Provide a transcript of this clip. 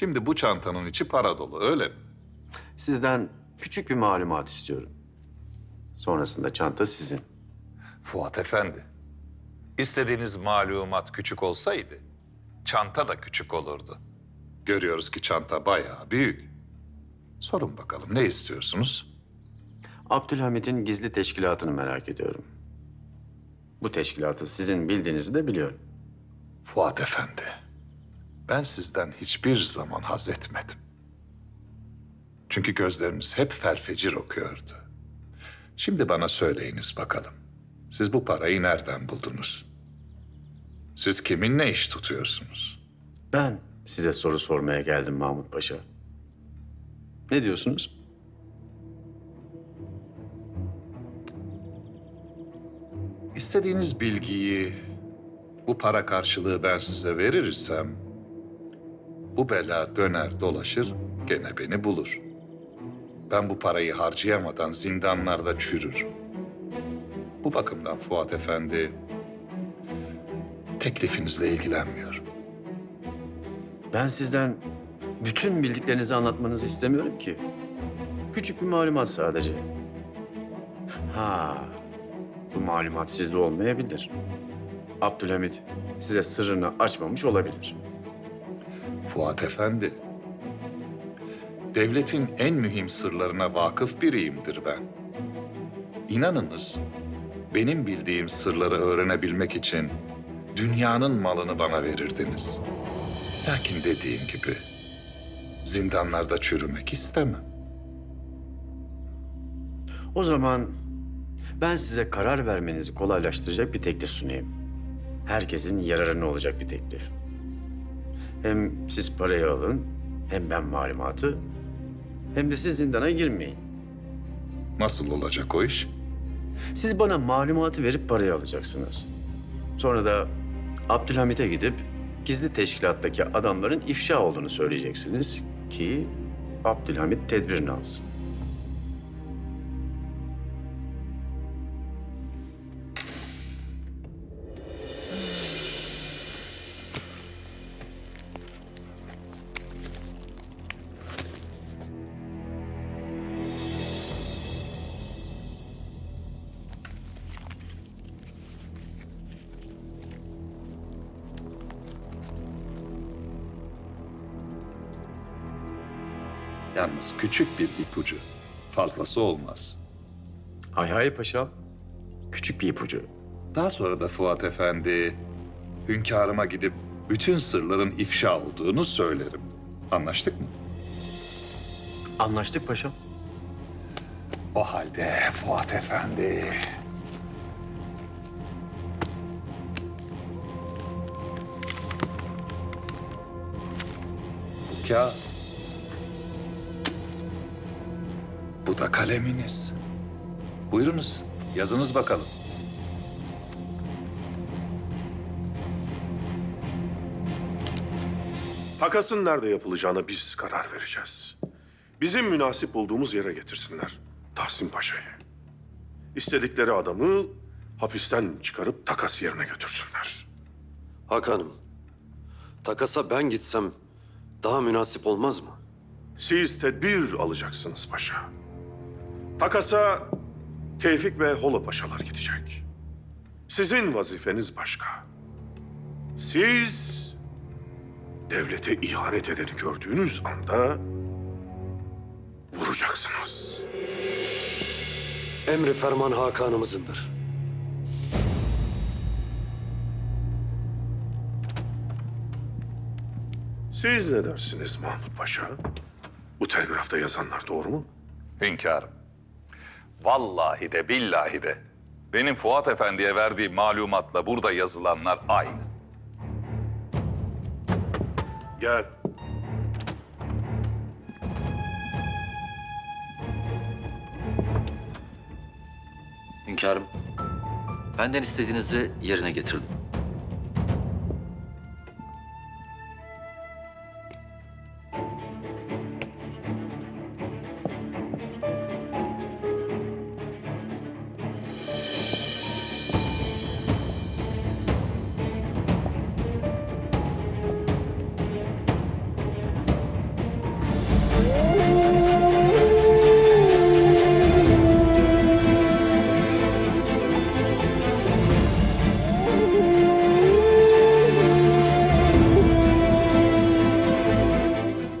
Şimdi bu çantanın içi para dolu öyle mi? Sizden küçük bir malumat istiyorum. Sonrasında çanta sizin. Fuat Efendi. İstediğiniz malumat küçük olsaydı çanta da küçük olurdu. Görüyoruz ki çanta bayağı büyük. Sorun bakalım ne istiyorsunuz? Abdülhamit'in gizli teşkilatını merak ediyorum. Bu teşkilatı sizin bildiğinizi de biliyorum. Fuat Efendi. Ben sizden hiçbir zaman haz etmedim. Çünkü gözleriniz hep felfecir okuyordu. Şimdi bana söyleyiniz bakalım. Siz bu parayı nereden buldunuz? Siz kiminle iş tutuyorsunuz? Ben size soru sormaya geldim Mahmut Paşa. Ne diyorsunuz? İstediğiniz bilgiyi bu para karşılığı ben size verirsem bu bela döner dolaşır gene beni bulur. Ben bu parayı harcayamadan zindanlarda çürürüm. Bu bakımdan Fuat Efendi teklifinizle ilgilenmiyorum. Ben sizden bütün bildiklerinizi anlatmanızı istemiyorum ki. Küçük bir malumat sadece. Ha, bu malumat sizde olmayabilir. Abdülhamit size sırrını açmamış olabilir. Fuat Efendi, devletin en mühim sırlarına vakıf biriyimdir ben. İnanınız, benim bildiğim sırları öğrenebilmek için dünyanın malını bana verirdiniz. Lakin dediğim gibi, zindanlarda çürümek istemem. O zaman ben size karar vermenizi kolaylaştıracak bir teklif sunayım. Herkesin yararına olacak bir teklif. Hem siz parayı alın, hem ben malumatı, hem de siz zindana girmeyin. Nasıl olacak o iş? Siz bana malumatı verip parayı alacaksınız. Sonra da Abdülhamit'e gidip gizli teşkilattaki adamların ifşa olduğunu söyleyeceksiniz ki Abdülhamit tedbirini alsın. Yalnız küçük bir ipucu. Fazlası olmaz. Hay hay paşam. Küçük bir ipucu. Daha sonra da Fuat Efendi, hünkârıma gidip bütün sırların ifşa olduğunu söylerim. Anlaştık mı? Anlaştık paşam. O halde Fuat Efendi... Bu Bu da kaleminiz. Buyurunuz, yazınız bakalım. Takasın nerede yapılacağına biz karar vereceğiz. Bizim münasip olduğumuz yere getirsinler Tahsin Paşa'yı. İstedikleri adamı hapisten çıkarıp takas yerine götürsünler. Hakan'ım, takasa ben gitsem daha münasip olmaz mı? Siz tedbir alacaksınız paşa. Takasa Tevfik ve Holo paşalar gidecek. Sizin vazifeniz başka. Siz devlete ihanet edeni gördüğünüz anda vuracaksınız. Emri ferman Hakan'ımızındır. Siz ne dersiniz Mahmut Paşa? Bu telgrafta yazanlar doğru mu? Hünkârım. Vallahi de billahi de benim Fuat Efendi'ye verdiğim malumatla burada yazılanlar aynı. Gel. Hünkârım, benden istediğinizi yerine getirdim.